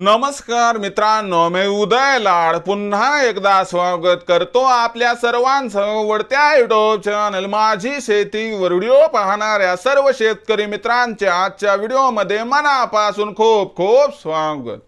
नमस्कार मित्रांनो मी उदय लाड. पुन्हा एकदा स्वागत करतो आपल्या सर्वांचं वडत्या युट्यूब चॅनल माझी शेती व्हिडिओ पाहणाऱ्या सर्व शेतकरी मित्रांचे आजच्या व्हिडिओमध्ये मनापासून खूप खूप स्वागत.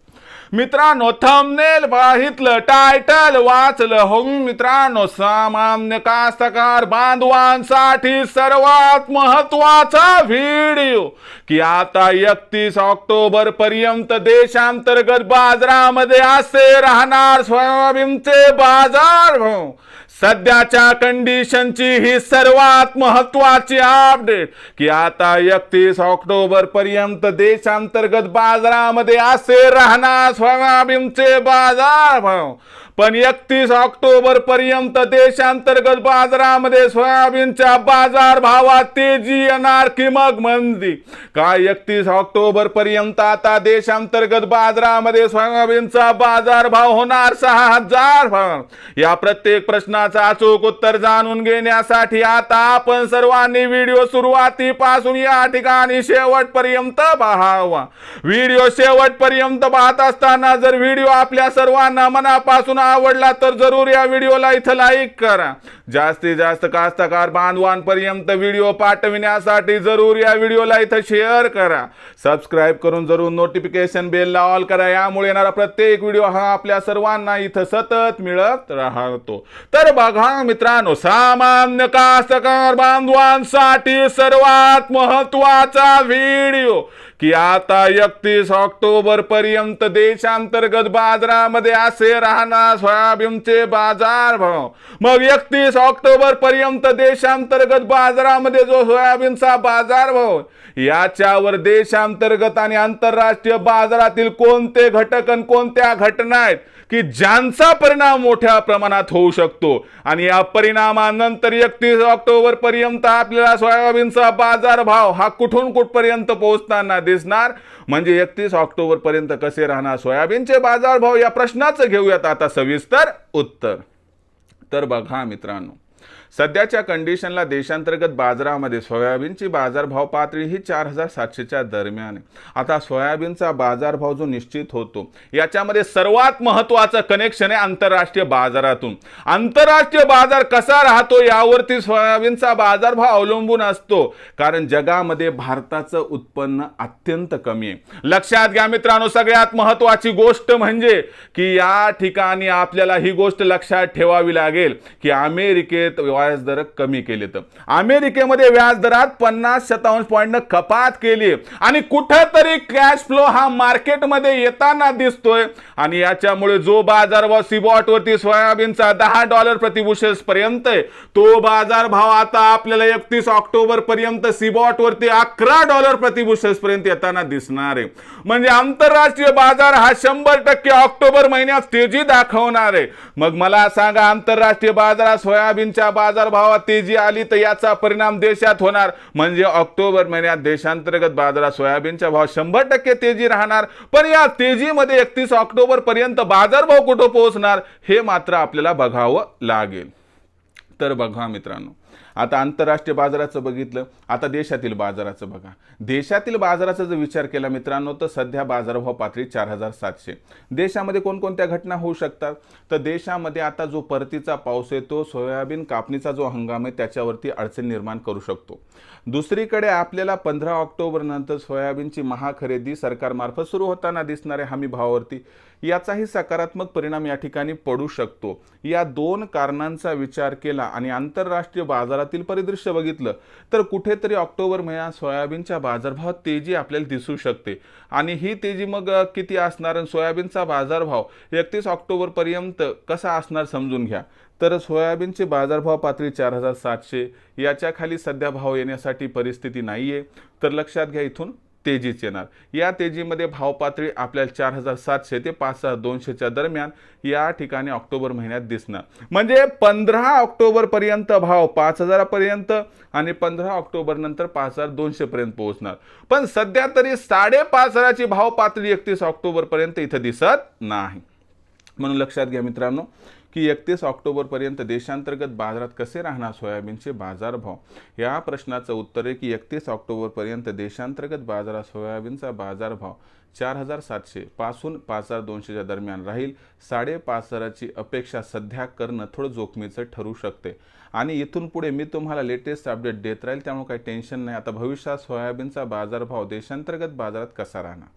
मित्रांनो थंबनेल पाहितलं टायटल वाचलं हो मित्रांनो सामान्य कास्तकार बांधवांसाठी सर्वात महत्त्वाचा व्हिडिओ की आता एकतीस ऑक्टोबर पर्यंत देशांतर्गत बाजारामध्ये असे राहणार सोयाबीनचे बाजार सध्याच्या कंडिशनची ही सर्वात महत्वाची अपडेट की आता एकतीस ऑक्टोबर पर्यंत देशांतर्गत बाजारामध्ये असे राहणार सोयाबीनचे बाजार भाव. पण एकतीस ऑक्टोबर पर्यंत देशांतर्गत बाजारामध्ये सोयाबीनच्या बाजार भावात तेजी येणार की मग मंदी. काय एकतीस ऑक्टोबर पर्यंत आता देशांतर्गत बाजारामध्ये सोयाबीनचा बाजार भाव होणार सहा हजार भाव? या प्रत्येक प्रश्नाचं अचूक उत्तर जाणून घेण्यासाठी आता आपण सर्वांनी व्हिडिओ सुरुवातीपासून या ठिकाणी शेवटपर्यंत पाहावा. व्हिडिओ शेवटपर्यंत पाहत असताना जर व्हिडिओ आपल्या सर्वांना मनापासून आवडला तर जरूर या व्हिडिओला इथं लाईक करा. जास्तीत जास्त कास्तकार बांधवांपर्यंत व्हिडिओ पाठविण्यासाठी जरूर या व्हिडिओला इथं शेअर करा. सबस्क्राईब करून जरूर नोटिफिकेशन बेलला ऑल करा. यामुळे येणारा प्रत्येक व्हिडिओ हा आपल्या सर्वांना इथं सतत मिळत राहतो. तर बघा मित्रांनो सामान्य कास्तकार बांधवांसाठी सर्वात महत्त्वाचा व्हिडिओ. की आता एकतीस ऑक्टोबर पर्यंत देशांतर्गत बाजारामध्ये असे राहणार सोयाबीनचे बाजार भाव. मग एकतीस ऑक्टोबर पर्यंत देशांतर्गत बाजारामध्ये जो सोयाबीनचा बाजार भाव याच्यावर देशांतर्गत आणि आंतरराष्ट्रीय बाजारातील कोणते घटक आणि कोणत्या घटना आहेत की ज्यांचा परिणाम मोठ्या प्रमाणात होऊ शकतो. आणि या परिणामानंतर एकतीस ऑक्टोबर पर्यंत आपल्याला सोयाबीनचा बाजार भाव हा कुठून कुठपर्यंत पोहोचताना दिसणार? म्हणजे एकतीस ऑक्टोबर पर्यंत कसे राहणार सोयाबीनचे बाजार भाव या प्रश्नाचं घेऊयात आता सविस्तर उत्तर. तर बघा मित्रांनो सध्याच्या कंडिशनला देशांतर्गत बाजारामध्ये सोयाबीनची बाजारभाव पातळी ही चार हजार सातशेच्या दरम्यान आहे. आता सोयाबीनचा बाजारभाव जो निश्चित होतो याच्यामध्ये सर्वात महत्वाचं कनेक्शन आहे आंतरराष्ट्रीय बाजारातून. आंतरराष्ट्रीय बाजार कसा राहतो यावरती सोयाबीनचा बाजारभाव अवलंबून असतो. कारण जगामध्ये भारताचं उत्पन्न अत्यंत कमी आहे. लक्षात घ्या मित्रांनो सगळ्यात महत्वाची गोष्ट म्हणजे की या ठिकाणी आपल्याला ही गोष्ट लक्षात ठेवावी लागेल की अमेरिकेत व्याजदर कमी केले तर. अमेरिकेमध्ये व्याजदरात पन्नास शतांश पॉईंट कपात केली. आणि कुठंतरी कॅश फ्लो हा मार्केटमध्ये येताना दिसतोय. आणि याच्यामुळे जो बाजारभाव व सिबॉटवरती सोयाबीनचा दहा डॉलर प्रतिबुशेस पर्यंत आहे तो बाजार भाव आता आपल्याला एकतीस ऑक्टोबर पर्यंत सिबॉटवरती अकरा डॉलर प्रतिबुशेस पर्यंत येताना दिसणार आहे. म्हणजे आंतरराष्ट्रीय बाजार हा शंभर टक्के ऑक्टोबर महिन्यात तेजी दाखवणार आहे. मग मला सांगा आंतरराष्ट्रीय बाजारात सोयाबीनच्या बाजारभावात तेजी आली तर याचा परिणाम देशात होणार. म्हणजे ऑक्टोबर महिन्यात देशांतर्गत बाजारात सोयाबीनचा भाव शंभर टक्के तेजी राहणार. पण या तेजीमध्ये एकतीस ऑक्टोबर पर्यंत बाजारभाव कुठं पोहोचणार हे मात्र आपल्याला बघावं लागेल. तर बघा मित्रांनो आता आंतरराष्ट्रीय बाजाराचं बघितलं आता देशातील बाजाराचं बघा. देशातील बाजाराचा जर विचार केला मित्रांनो तर सध्या बाजारभाव पातळी चार हजार सातशे. देशामध्ये कोणकोणत्या घटना होऊ शकतात? तर देशामध्ये आता जो परतीचा पाऊस आहे तो सोयाबीन कापणीचा जो हंगाम आहे त्याच्यावरती अडचण निर्माण करू शकतो. दुसरीकडे आपल्याला पंधरा ऑक्टोबर नंतर सोयाबीनची महाखरेदी सरकारमार्फत सुरू होताना दिसणाऱ्या हमी भावावरती याचाही सकारात्मक परिणाम या ठिकाणी पडू शकतो. या दोन कारणांचा विचार केला आणि आंतरराष्ट्रीय बाजारात बाजारातील परिदृश्य बघितलं तर कुठेतरी ऑक्टोबर महिन्यात सोयाबीनच्या बाजारभावात तेजी आपल्याला दिसू शकते. आणि ही तेजी मग किती असणार आणि सोयाबीनचा बाजारभाव एकतीस ऑक्टोबरपर्यंत कसा असणार समजून घ्या. तर सोयाबीनचे बाजारभाव पातळी चार हजार सातशे याच्या खाली सध्या भाव येण्यासाठी परिस्थिती नाही आहे तर लक्षात घ्या इथून. तेजीच येणार. या तेजीमध्ये भावपातळी आपल्याला चार हजार सातशे ते पाच हजार दोनशेच्या दरम्यान या ठिकाणी ऑक्टोबर महिन्यात दिसणार. म्हणजे पंधरा ऑक्टोबरपर्यंत भाव पाच हजारापर्यंत आणि पंधरा ऑक्टोबर नंतर पाच हजार दोनशेपर्यंत पोहोचणार. पण सध्या तरी साडेपाच हजाराची भाव पातळी एकतीस ऑक्टोबरपर्यंत इथं दिसत नाही. म्हणून लक्षात घ्या मित्रांनो की एकतीस ऑक्टोबरपर्यंत देशांतर्गत बाजारात कसे राहणार सोयाबीनचे बाजारभाव? या प्रश्नाचं उत्तर आहे की एकतीस ऑक्टोबरपर्यंत देशांतर्गत बाजारात सोयाबीनचा बाजारभाव चार हजार सातशे पासून पाच हजार दोनशेच्या दरम्यान राहील. साडेपाच हजाराची अपेक्षा सध्या करणं थोडं जोखमीचं ठरू शकते. आणि इथून पुढे मी तुम्हाला लेटेस्ट अपडेट देत राहील त्यामुळे काही टेन्शन नाही. आता भविष्यात सोयाबीनचा बाजारभाव देशांतर्गत बाजारात कसा राहणार?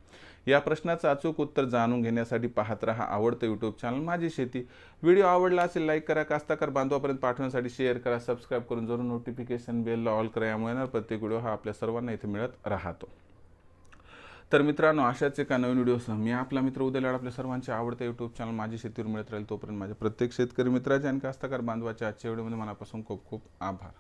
या प्रश्नाचं अचूक उत्तर जाणून घेण्यासाठी पाहत रहा आवडतं यूट्यूब चॅनल माझी शेती. व्हिडिओ आवडला असेल लाईक करा. कास्ताकार बांधवापर्यंत पाठवण्यासाठी शेअर करा. सबस्क्राईब करून जरूर नोटिफिकेशन बेलला ऑल करा. यामुळे प्रत्येक व्हिडिओ हा आपल्या सर्वांना इथे मिळत राहतो. तर मित्रांनो अशाच एका नवीन व्हिडिओसह मी आपला मित्र उद्याला आपल्या सर्वांचे आवडते यूट्यूब चॅनल माझी शेतीवर मिळत राहील तोपर्यंत माझ्या प्रत्येक शेतकरी मित्राच्या आणि कास्तकार बांधवाच्या आजच्या व्हिडिओमध्ये मनापासून खूप खूप आभार.